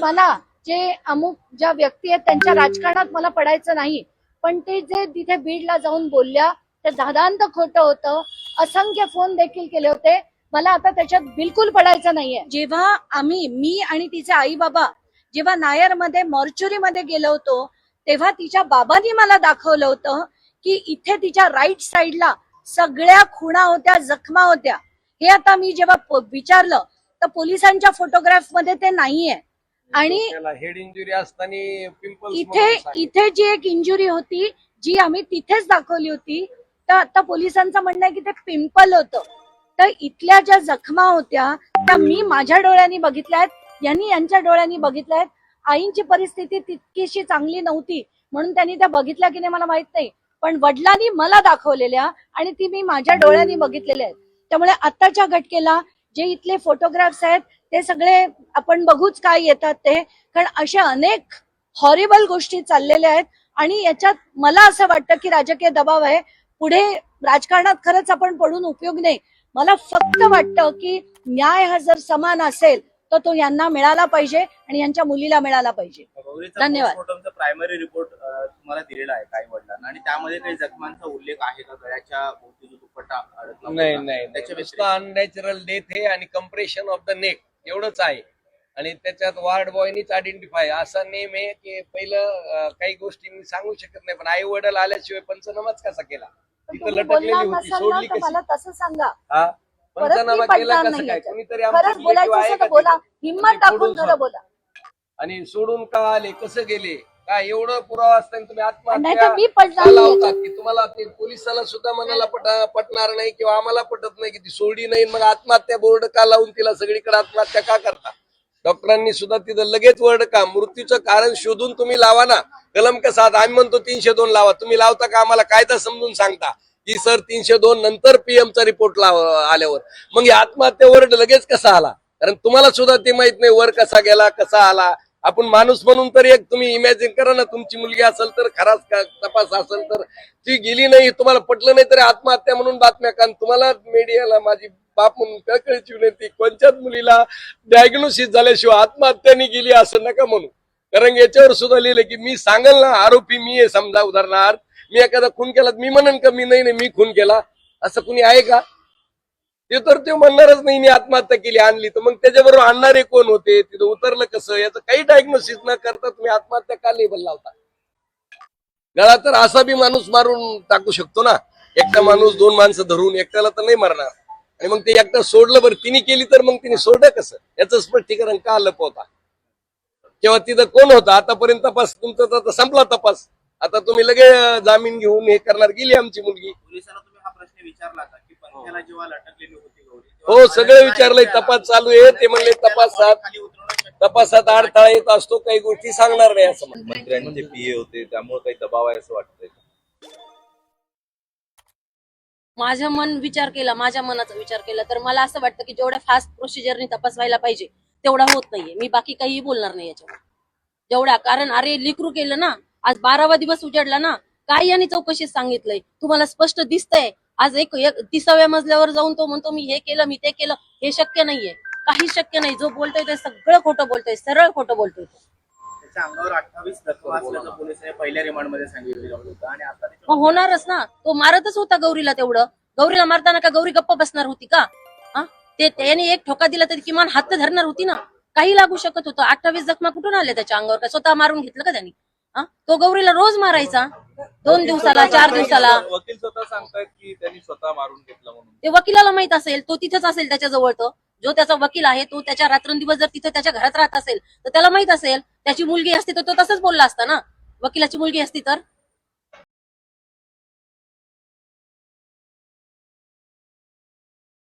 मला जे अमुक ज्या व्यक्ती आहेत त्यांच्या राजकारणात मला पडायचं नाही पण ते जे तिथे बीडला जाऊन बोलल्या ते दादांत खोटं होतं. असंख्य फोन देखील केले होते. मला आता त्याच्यात बिलकुल पडायचं नाहीये. जेव्हा आम्ही मी आणि तिचे आई बाबा जेव्हा नायरमध्ये मॉर्च्युरी मध्ये गेलो होतो तेव्हा तिच्या बाबांनी मला दाखवलं होतं की इथे तिच्या राईट साईडला सगळ्या खुणा होत्या जखमा होत्या. हे आता मी जेव्हा विचारलं तर पोलिसांच्या फोटोग्राफमध्ये ते नाहीये. आणि त्याला हेड इंजुरी असताना पिंपल्स इथे इथे जी एक इंजुरी होती जी आम्ही तिथेच दाखवली होती तर आता पोलिसांचं म्हणणं आहे की ते पिंपल होतं. तर इथल्या ज्या जखमा होत्या त्या मी माझ्या डोळ्यांनी बघितल्या आहेत यांनी यांच्या डोळ्यांनी बघितल्या आहेत. आईंची परिस्थिती तितकीशी चांगली नव्हती म्हणून त्यांनी त्या बघितल्या की नाही मला माहीत नाही. पण वडिलांनी मला दाखवलेल्या आणि ती मी माझ्या डोळ्यांनी बघितलेल्या आहेत. त्यामुळे आत्ताच्या घटकेला जे इथले फोटोग्राफ्स आहेत ते सगळे आपण बघूच काय येतात ते. कारण अशा अनेक हॉरिबल गोष्टी चाललेल्या आहेत आणि याच्यात मला असं वाटतं की राजकीय दबाव आहे. पुढे राजकारणात खरंच आपण पडून उपयोग नाही. मला फक्त वाटतं की न्याय हा जर समान असेल तर तो यांना मिळाला पाहिजे आणि यांच्या मुलीला मिळाला पाहिजे. धन्यवाद. प्रायमरी रिपोर्ट तुम्हाला दिलेला आहे काही वडिलांना. आणि त्यामध्ये काही जखमांचा उल्लेख आहे का? गळ्याच्या अडकला नाही नाही त्याच्या नुसतं अननॅचरल डेथ आहे आणि कम्प्रेशन ऑफ द नेक एवढंच आहे. आणि त्याच्यात वार्ड बॉयनीच आयडेंटिफाय असा नेम आहे की पहिलं काही गोष्टी मी सांगू शकत नाही पण आई वडील आल्याशिवाय पंचनामाच कसा केला? पण तिथं लटकलेली होती सोडली मला तसं सांगा. हा? पंचनामा केला कसं काय. कोणीतरी आमचं बोला? हिंमत टाकून बोला. आणि सोडून का आले? कसं गेले? काय एवढं पुरावा असताना तुम्ही तर मी आत्महत्या पडणार का तुम्हाला ते पोलिसाला सुद्धा मनाला पट पटणार नाही किंवा आम्हाला पटत नाही की ती सोडली नाही मग आत्महत्या बोर्ड का लावून तिला सगळीकडे आत्महत्या का करता? डॉक्टरांनी सुद्धा तिथं लगेच वर्ड का मृत्यूचं कारण शोधून तुम्ही लावा ना. कलम कसा आता आम्ही म्हणतो तीनशे दोन लावा. तुम्ही लावता का? आम्हाला कायदा समजून सांगता. की सर तीनशे दोन नंतर पीएमचा रिपोर्ट लाव आल्यावर. मग आत्महत्या वर्ड लगेच कसा आला? कारण तुम्हाला सुद्धा ते माहीत नाही वर कसा गेला कसा आला? आपण माणूस म्हणून तर एक तुम्ही इमॅजिन करा ना तुमची मुलगी असेल तर खराच का- तपास असेल तर ती गेली नाही तुम्हाला पटलं नाही तरी आत्महत्या म्हणून बातम्या कारण तुम्हाला मीडियाला माझी बाप म्हणून कळकळीची विनंती कोणत्याच मुलीला डायग्नोसिस झाल्याशिवाय आत्महत्याने गेली असं नका म्हणू. कारण याच्यावर सुद्धा लिहिलं की मी सांगेल ना आरोपी मी आहे समजा उदाहरणार्थ. मी एखादा खून केला तर मी म्हणेन का मी नाही नाही मी खून केला? असं कुणी आहे का? ते तर ते म्हणणारच नाही मी आत्महत्या केली आणली. तर मग त्याच्याबरोबर आणणारे कोण होते? तिथं उतरलं कसं? याचं काही डायग्नोसिस न करता तुम्ही आत्महत्या का लेबल लावता? गळा तर असा बी माणूस मारून टाकू शकतो ना. एकटा माणूस दोन माणसं धरून एकट्याला तर नाही मारणार. आणि मग ते एकटा सोडलं बरं तिने केली तर मग तिने सोडलं कसं? याचं स्पष्टीकरण का लपवता? किंवा तिथं कोण होता? आतापर्यंत तपास तुमचा तर संपला तपास. आता तुम्ही लगे जामीन घेऊन हे करणार गेली आमची मुलगी. पोलिसांना तुम्ही हा प्रश्न विचारला का की पंख्याला जेव्हा लटकलेली होती गौरी हो सगळं विचारलंय तपास चालू आहे ते म्हणले तपासात तपासात अडथळा येत असतो काही गोष्टी सांगणार नाही असं. मंत्र्यांचे पीए होते त्यामुळे काही दबाव आहे असं वाटतंय. माझं मन विचार केला माझ्या मनाचा विचार केला तर मला असं वाटतं की जेवढ्या फास्ट प्रोसिजरने तपास व्हायला पाहिजे तेवढा होत नाहीये. मी बाकी काही बोलणार नाही याच्यावर. जेवढ्या कारण अरे लिकरू केलं ना आज बारावा दिवस उजाडला ना काय यांनी चौकशीत सांगितलंय. तुम्हाला स्पष्ट दिसतंय आज एक तिसाव्या मजल्यावर जाऊन तो म्हणतो मी हे केलं मी ते केलं. हे शक्य नाहीये. काही शक्य नाही. जो बोलतोय ते सगळं खोटं बोलतोय सरळ खोटं बोलतोय तो. त्याच्या अंगावर अठ्ठावीस जखमा असल्याचं पोलिसांनी पहिल्या रिमांडमध्ये सांगितलेलं होतं. आणि आता त्याच्या- मग होणारच ना. तो मारतच होता गौरीला तेवढं. गौरीला मारताना का गौरी गप्प बसणार होती का? हा? ते त्याने एक ठोका दिला तरी किमान हात तर धरणार होती ना. काही लागू शकत होतं. अठ्ठावीस जखमा कुठून आल्या त्याच्या अंगावर? का स्वतः मारून घेतलं का त्यांनी? तो गौरीला रोज मारायचा. दोन दिवसाला चार दिवसाला. वकील स्वतः सांगतायत की त्यांनी स्वतः मारून घेतलं म्हणून. ते वकिलाला माहीत असेल तो तिथंच असेल त्याच्याजवळ तो. जो त्याचा वकील आहे तो त्याच्या रात्रंदिवस जर तिथे त्याच्या घरात राहत असेल तर त्याला माहीत असेल त्याची मुलगी असती तर तो तसंच बोलला असता ना? वकिलाची मुलगी असती तर?